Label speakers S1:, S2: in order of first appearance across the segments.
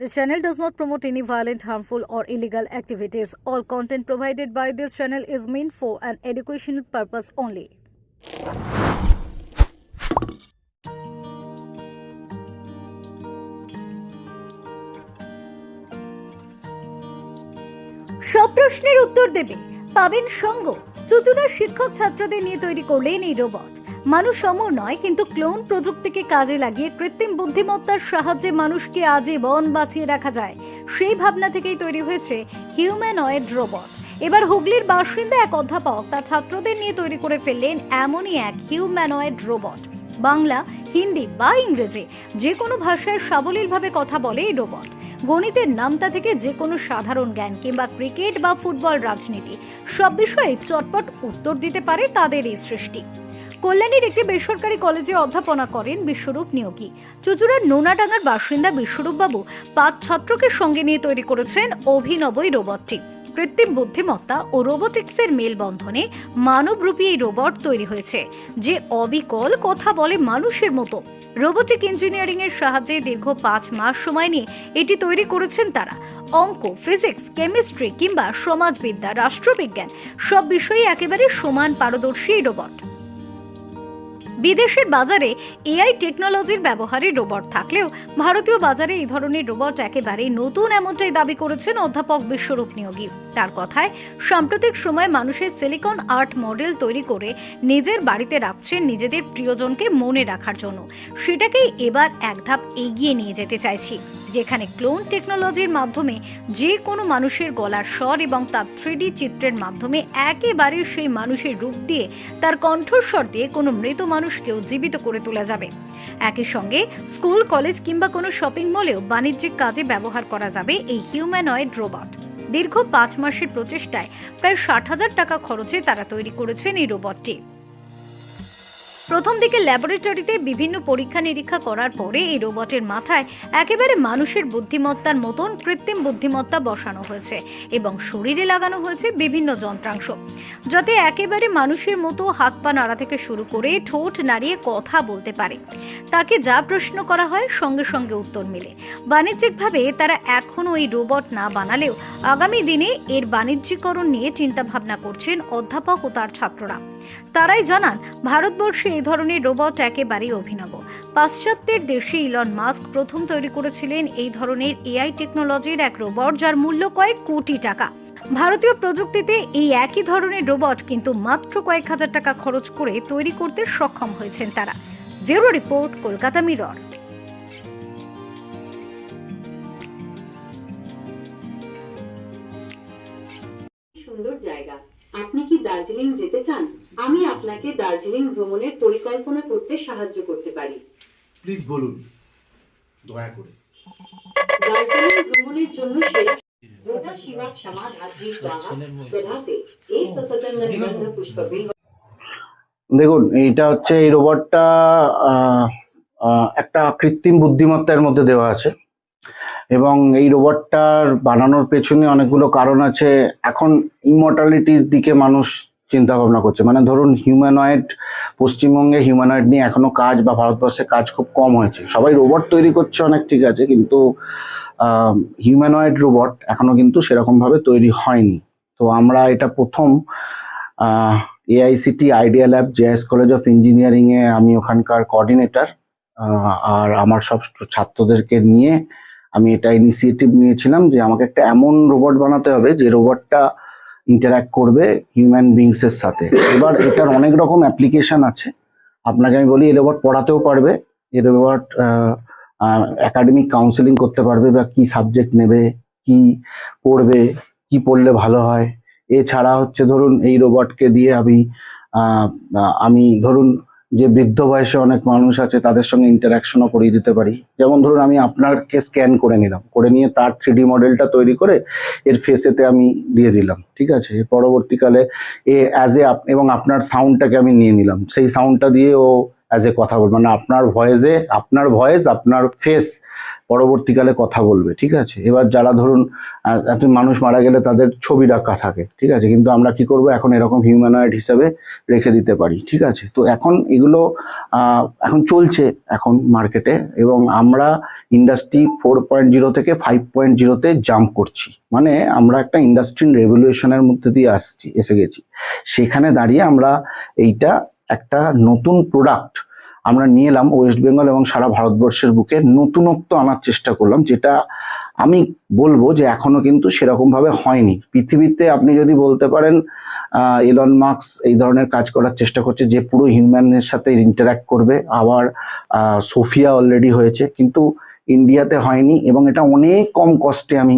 S1: This channel does not promote any violent, harmful, or illegal activities. All content provided by this channel is meant for an educational purpose only. সব প্রশ্নের উত্তর দেবে পাবেন সঙ্গ চুচুড়ার শিক্ষক ছাত্রদের নিয়ে তৈরি করলেন এই রোবট মানুষ সমর নয়, কিন্তু ক্লোন প্রযুক্তিকে কাজে লাগিয়ে কৃত্রিম বুদ্ধিমত্তার সাহায্যে মানুষকে আজীবন বাঁচিয়ে রাখা যায়। সেই ভাবনা থেকেই তৈরি হয়েছে হিউম্যানয়েড রোবট। এবার হুগলির বাসিন্দা এক অধ্যাপক তার ছাত্রদের নিয়ে তৈরি করে ফেললেন এমনই এক হিউম্যানয়েড রোবট। বাংলা, হিন্দি বা ইংরেজি যে কোনো ভাষায় সাবলীলভাবে কথা বলে এই রোবট। গণিতের নামতা থেকে যে কোনো সাধারণ জ্ঞান কিংবা ক্রিকেট বা ফুটবল রাজনীতি, সব বিষয়ে চটপট উত্তর দিতে পারে তাদের এই সৃষ্টি। কল্যাণীর একটি বেসরকারি কলেজে অধ্যাপনা করেন বিশ্বরূপ নিয়োগী। চুচুড়ার নোনাডাঙ্গার বাসিন্দা বিশ্বরূপবাবু পাঁচ ছাত্রকে সঙ্গে নিয়ে তৈরি করেছেন অভিনবই রোবটটি কৃত্রিম বুদ্ধিমত্তা ও রোবোটিক্সের মেলবন্ধনে মানবরূপী এই রোবট তৈরি হয়েছে, যে অবিকল কথা বলে মানুষের মতো। রোবোটিক ইঞ্জিনিয়ারিং এর সাহায্যে দীর্ঘ পাঁচ মাস সময় নিয়ে এটি তৈরি করেছেন তারা। অঙ্ক, ফিজিক্স, কেমিস্ট্রি কিংবা সমাজবিদ্যা, রাষ্ট্রবিজ্ঞান সব বিষয়ে একেবারে সমান পারদর্শী এই রোবট। বিদেশের বাজারে এআই টেকনোলজির ব্যবহারে রোবট থাকলেও ভারতীয় বাজারে এই ধরনের রোবট একেবারে নতুন এমনটাই দাবি করেছেন অধ্যাপক বিশ্বরূপ নিয়োগী। তার কথায়, সাম্প্রতিক সময় মানুষের সিলিকন আর্ট মডেল তৈরি করে নিজের বাড়িতে রাখছেন নিজেদের প্রিয়জনকে মনে রাখার জন্য। সেটাকেই এবার এক ধাপ এগিয়ে নিয়ে যেতে চাইছি। যেখানে ক্লোন টেকনোলজির মাধ্যমে যে কোনো মানুষের গলার স্বর এবং তার থ্রিডি চিত্রের মাধ্যমে একেবারে সেই মানুষের রূপ দিয়ে তার কণ্ঠস্বর দিয়ে কোনো মৃত মানুষকেও জীবিত করে তোলা যাবে। একই সঙ্গে স্কুল, কলেজ কিংবা কোনো শপিং মলেও বাণিজ্যিক কাজে ব্যবহার করা যাবে এই হিউম্যানয়েড রোবট দীর্ঘ পাঁচ মাসের প্রচেষ্টায় প্রায় ষাট হাজার টাকা খরচে তারা তৈরি করেছেন এই রোবটটি প্রথম দিকে ল্যাবরেটরিতে বিভিন্ন পরীক্ষা নিরীক্ষা করার পরে এই রোবটের মাথায় একেবারে মানুষের বুদ্ধিমত্তার মতন কৃত্রিম বুদ্ধিমত্তা বসানো হয়েছে এবং শরীরে লাগানো হয়েছে বিভিন্ন যন্ত্রাংশ। যাতে একেবারে মানুষের মতো হাত পা নাড়া থেকে শুরু করে ঠোঁট নাড়িয়ে কথা বলতে পারে। তাকে যা প্রশ্ন করা হয় সঙ্গে সঙ্গে উত্তর মেলে। বাণিজ্যিকভাবে তারা এখনও এই রোবট না বানালেও আগামী দিনে এর বাণিজ্যিকরণ নিয়ে চিন্তাভাবনা করছেন অধ্যাপক ও তার ছাত্ররা। তারাই জানান, ভারতবর্ষে এই ধরনের রোবট একেবারেই অভিনব। পাশ্চাত্যের দেশে ইলন মাস্ক প্রথম তৈরি করেছিলেন এই ধরনের এআই টেকনোলজির এক রোবট যার মূল্য কয়েক কোটি টাকা। ভারতীয় প্রযুক্তিতে এই একই ধরনের রোবট কিন্তু মাত্র কয়েক হাজার টাকা খরচ করে তৈরি করতে সক্ষম হয়েছেন তারা। Bureau report, Kolkata mirror.
S2: সুন্দর জায়গা। আপনি কি দার্জিলিং যেতে চান? আমি আপনাকে দার্জিলিং ভ্রমণের পরিকল্পনা করতে সাহায্য করতে পারি।
S3: প্লিজ বলুন। দয়া করে।
S2: দার্জিলিং ভ্রমণের জন্য সেরা শিবা এই নিবন্ধ
S4: দেখুন এইটা হচ্ছে এই রোবটটা একটা কৃত্রিম বুদ্ধিমত্তার মধ্যে দেওয়া আছে। এবং এই রোবটটার বানানোর পেছনে অনেকগুলো কারণ আছে। এখন ইমর্টালিটির দিকে মানুষ চিন্তা ভাবনা করছে। মানে ধরুন হিউম্যানয়েড পশ্চিমবঙ্গে হিউম্যানয়েড নিয়ে এখনও কাজ বা ভারতবর্ষে কাজ খুব কম হয়েছে। সবাই রোবট তৈরি করছে অনেক, ঠিক আছে, কিন্তু হিউম্যানয়েড রোবট এখনও কিন্তু সেরকমভাবে তৈরি হয়নি। তো আমরা এটা প্রথম AICT idea lab JS college of engineering এ আমি ওখানকার কোঅর্ডিনেটর আর আমার সব ছাত্রদেরকে নিয়ে আমি এটা ইনিশিয়েটিভ নিয়েছিলাম যে আমাকে একটা এমন রোবট বানাতে হবে যে রোবটটা ইন্টারাক্ট করবে হিউম্যান বিংসের সাথে। এবার এটার অনেক রকম অ্যাপ্লিকেশন আছে। আপনাকে আমি বলি, এই রোবট পড়াতেও পারবে। এ রোবট একাডেমিক কাউন্সেলিং করতে পারবে বা কি সাবজেক্ট নেবে, কি পড়বে, কি পড়লে ভালো হয়। এছাড়া হচ্ছে ধরুন, এই রোবটকে দিয়ে আমি আমি ধরুন যে বৃদ্ধ বয়সে অনেক মানুষ আছে, তাদের সঙ্গে ইন্টারাকশনও করিয়ে দিতে পারি। যেমন ধরুন, আমি আপনারকে স্ক্যান করে নিলাম। করে নিয়ে তার থ্রি মডেলটা তৈরি করে এর ফেসেতে আমি দিয়ে দিলাম, ঠিক আছে? পরবর্তীকালে এ অ্যাজ এ এবং আপনার সাউন্ডটাকে আমি নিয়ে নিলাম। সেই সাউন্ডটা দিয়ে ও অ্যাজ এ কথা বলবে। মানে আপনার ভয়েসে আপনার ভয়েস আপনার ফেস পরবর্তীকালে কথা বলবে, ঠিক আছে? এবার যারা ধরুন এত মানুষ মারা গেলে তাদের ছবি রাখা থাকে, ঠিক আছে? কিন্তু আমরা কি করব? এখন এরকম হিউম্যানয়েড হিসাবে রেখে দিতে পারি, ঠিক আছে? তো এখন এগুলো এখন চলছে এখন মার্কেটে এবং আমরা ইন্ডাস্ট্রি ফোর পয়েন্ট জিরো থেকে ফাইভ পয়েন্ট জিরোতে জাম্প করছি। মানে আমরা একটা ইন্ডাস্ট্রি রেভলিউশনের মধ্যে দিয়ে আসছি, এসে গেছি। সেখানে দাঁড়িয়ে আমরা এইটা একটা নতুন প্রোডাক্ট আমরা নিয়ে এলাম ওয়েস্ট বেঙ্গল এবং সারা ভারতবর্ষের বুকে নতুনত্ব আনার চেষ্টা করলাম, যেটা আমি বলব যে এখনও কিন্তু সেরকম ভাবে হয়নি। পৃথিবীতে আপনি যদি বলতে পারেন এলন মার্কস এই ধরনের কাজ করার চেষ্টা করছে, যে পুরো হিউম্যানের সাথে ইন্টারাক্ট করবে, আবার সোফিয়া অলরেডি হয়েছে, কিন্তু ইন্ডিয়াতে হয়নি এবং এটা অনেক কম কস্টে আমি,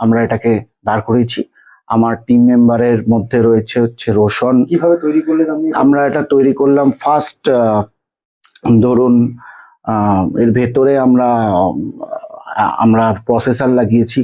S4: আমরা এটাকে দাঁড় করেছি আমার টিম মেম্বারের মধ্যে রয়েছে হচ্ছে রোশন।
S3: কীভাবে তৈরি করলেন
S4: আমরা এটা তৈরি করলাম ফার্স্ট ধরুন এর ভেতরে আমরা আমরা প্রসেসর লাগিয়েছি।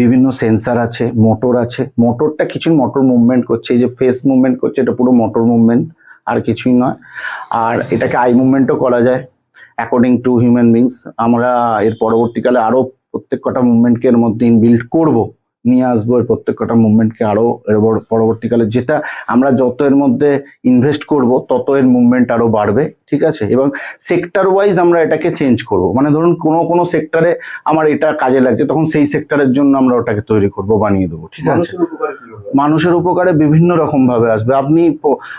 S4: বিভিন্ন সেন্সার আছে মোটর আছে। মোটরটা কিছু মোটর মুভমেন্ট করছে এই যে ফেস মুভমেন্ট করছে এটা পুরো মোটর মুভমেন্ট আর কিছুই নয়। আর এটাকে আই মুভমেন্টও করা যায় অ্যাকর্ডিং টু হিউম্যান বিংস আমরা এর পরবর্তীকালে আরও প্রত্যেক কটা মুভমেন্টকে এর মধ্যে ইনবিল্ড করব। নিয়ে আসব এর প্রত্যেকটা মুভমেন্টকে আরও এর পর- পরবর্তীকালে যেটা আমরা যত এর মধ্যে ইনভেস্ট করব, তত এর মুভমেন্ট আরও বাড়বে। ঠিক আছে? এবং সেক্টর ওয়াইজ আমরা এটাকে চেঞ্জ করব। মানে ধরুন কোনো কোনো সেক্টরে আমার এটা কাজে লাগছে তখন সেই সেক্টরের জন্য আমরা ওটাকে তৈরি করব বানিয়ে দেবো ঠিক আছে?
S3: মানুষের উপকারে
S4: বিভিন্ন রকম ভাবে আসবে। আপনি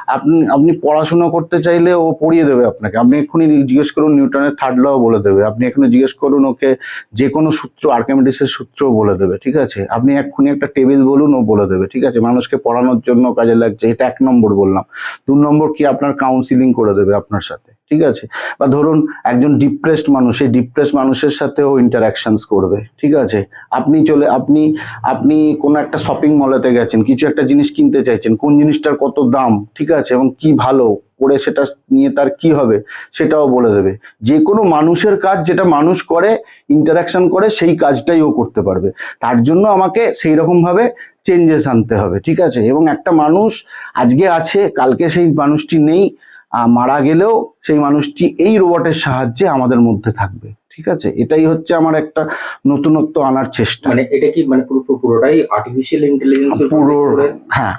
S4: আপনি আপনি পড়াশোনা করতে চাইলে ও পড়িয়ে দেবে আপনাকে। আপনি এক্ষুনি জিজ্ঞেস করুন নিউটনের থার্ড ল বলে দেবে। আপনি এখানে জিজ্ঞেস করুন ওকে যে কোনো সূত্র আর্কিমিডিসের সূত্রও বলে দেবে ঠিক আছে? আপনি এক্ষুনি একটা টেবিল বলুন ও বলে দেবে ঠিক আছে? মানুষকে পড়ানোর জন্য কাজে লাগছে এটা এক নম্বর বললাম। দু নম্বর কি আপনার কাউন্সিলিং করে দেবে আপনার সাথে? ঠিক আছে? বা ধরুন একজন ডিপ্রেসড মানুষ, সেই ডিপ্রেসড মানুষের সাথেও ইন্টারাকশনস করবে, ঠিক আছে? আপনি চলে, আপনি আপনি কোনো একটা শপিং মলেতে গেছেন, কিছু একটা জিনিস কিনতে চাইছেন, কোন জিনিসটার কত দাম, ঠিক আছে? এবং কি ভালো, করে সেটা নিয়ে তার কি হবে, সেটাও বলে দেবে। যে কোনো মানুষের কাজ যেটা মানুষ করে ইন্টারাকশন করে, সেই কাজটাই ও করতে পারবে। তার জন্য আমাকে সেই রকমভাবে চেঞ্জেস আনতে হবে, ঠিক আছে? এবং একটা মানুষ আজকে আছে, কালকে সেই মানুষটি নেই মারা গেলেও সেই মানুষটি এই রোবটের সাহায্যে আমাদের মধ্যে থাকবে। ঠিক আছে? এটাই হচ্ছে আমার একটা নতুনত্ব আনার চেষ্টা।
S5: মানে এটা কি মানে পুরো পুরো- পুরোটাই আর্টিফিশিয়াল ইন্টেলিজেন্স
S4: পুরো হ্যাঁ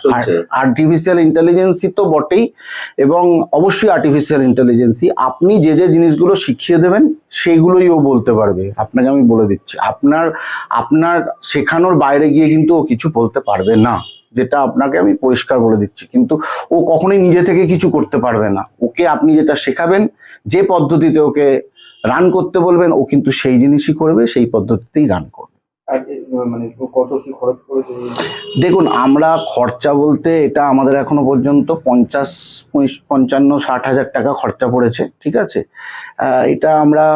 S4: আর্টিফিশিয়াল ইন্টেলিজেন্সই তো বটেই এবং অবশ্যই আর্টিফিশিয়াল ইন্টেলিজেন্সই আপনি যে যে জিনিসগুলো শিখিয়ে দেবেন সেগুলোই ও বলতে পারবে। আপনাকে আমি বলে দিচ্ছি। আপনার আপনার শেখানোর বাইরে গিয়ে কিন্তু ও কিছু বলতে পারবে না। যেটা আপনাকে আমি পরিষ্কার বলে দিচ্ছি। কিন্তু ও কখনোই নিজে থেকে কিছু করতে পারবে না। ওকে আপনি যেটা শেখাবেন যে পদ্ধতিতে ওকে রান করতে বলবেন ও কিন্তু সেই জিনিসই করবে সেই পদ্ধতিতেই রান করবে।
S3: মানে
S4: দেখুন আমরা খরচা বলতে এটা আমাদের এখনও পর্যন্ত পঞ্চাশ পঞ্চান্ন ষাট হাজার টাকা খরচা পড়েছে ঠিক আছে? এটা আমরা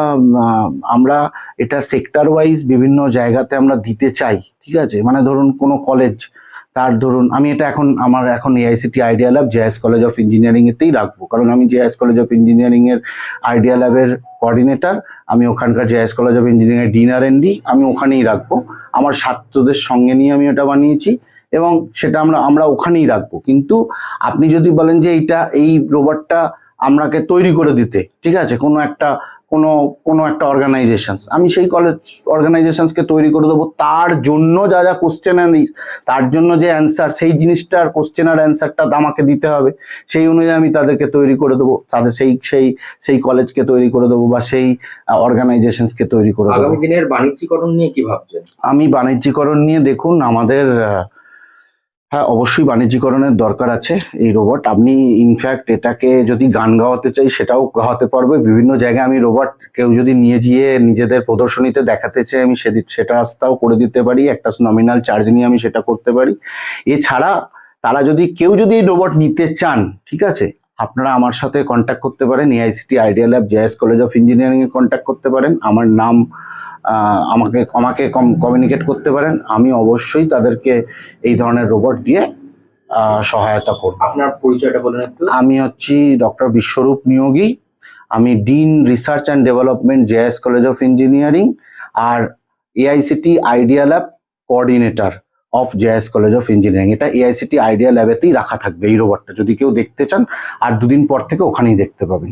S4: আমরা এটা সেক্টর ওয়াইজ বিভিন্ন জায়গাতে আমরা দিতে চাই ঠিক আছে? মানে ধরুন কোনো কলেজ তার ধরুন, আমি এটা এখন, আমার এখন AICT idea lab JS college of engineering এতেই রাখব। কারণ আমি জেএস কলেজ অফ ইঞ্জিনিয়ারিং এর আইডিয়া ল্যাবের কোঅর্ডিনেটর আমি ওখানকার জেএস কলেজ অফ ইঞ্জিনিয়ারিং এর ডিনার এনডি আমি ওখানেই রাখব। আমার ছাত্রদের সঙ্গে নিয়ে আমি ওটা বানিয়েছি এবং সেটা আমরা আমরা ওখানেই রাখব। কিন্তু আপনি যদি বলেন যে এইটা, এই রোবটটা আমরাকে তৈরি করে দিতে ঠিক আছে? কোনো একটা কোনো কোনো একটা অর্গানাইজেশন আমি সেই কলেজ অর্গানাইজেশনসকে তৈরি করে দেবো। তার জন্য যা যা কোশ্চেন তার জন্য যে অ্যান্সার সেই জিনিসটার কোশ্চেন আর অ্যান্সারটা আমাকে দিতে হবে। সেই অনুযায়ী আমি তাদেরকে তৈরি করে দেবো। তাদের সেই সেই সেই কলেজকে তৈরি করে দেবো বা সেই অর্গানাইজেশনসকে তৈরি করে দেবো।
S5: আগামী দিনের বাণিজ্যিকরণ নিয়ে কি ভাবছেন?
S4: আমি বাণিজ্যিকরণ নিয়ে দেখুন আমাদের হ্যাঁ অবশ্যই বাণিজ্যিকরণের দরকার আছে এই রোবট আপনি ইনফ্যাক্ট এটাকে যদি গান গাওয়াতে চাই, সেটাও গাওয়াতে পারবে। বিভিন্ন জায়গায় আমি রোবট কেউ যদি নিয়ে গিয়ে নিজেদের প্রদর্শনীতে দেখাতে চাই, আমি সেদিক সেটা রাস্তাও করে দিতে পারি। একটা নমিনাল চার্জ নিয়ে আমি সেটা করতে পারি। এছাড়া তারা যদি, কেউ যদি এই রোবট নিতে চান, ঠিক আছে? আপনারা আমার সাথে কন্ট্যাক্ট করতে পারেন। AICT idea lab JS college of ইঞ্জিনিয়ারিংয়ে কন্ট্যাক্ট করতে পারেন। আমার নাম আহ, আমাকে কম কমিউনিকেট করতে পারেন। আমি অবশ্যই তাদেরকে এই ধরনের রোবট দিয়ে সহায়তা করব।
S5: আপনার পরিচয়টা বলেন একটু।
S4: আমি হচ্ছি ডক্টর বিশ্বরূপ নিয়োগী। আমি dean research and development JS college of engineering R AICTE IDEA lab coordinator of JS college of engineering এটা এআইসিটি আইডিয়া ল্যাবেতেই রাখা থাকবে এই রোবটটা যদি কেউ দেখতে চান আর দুদিন পর থেকে ওখানেই দেখতে পাবেন।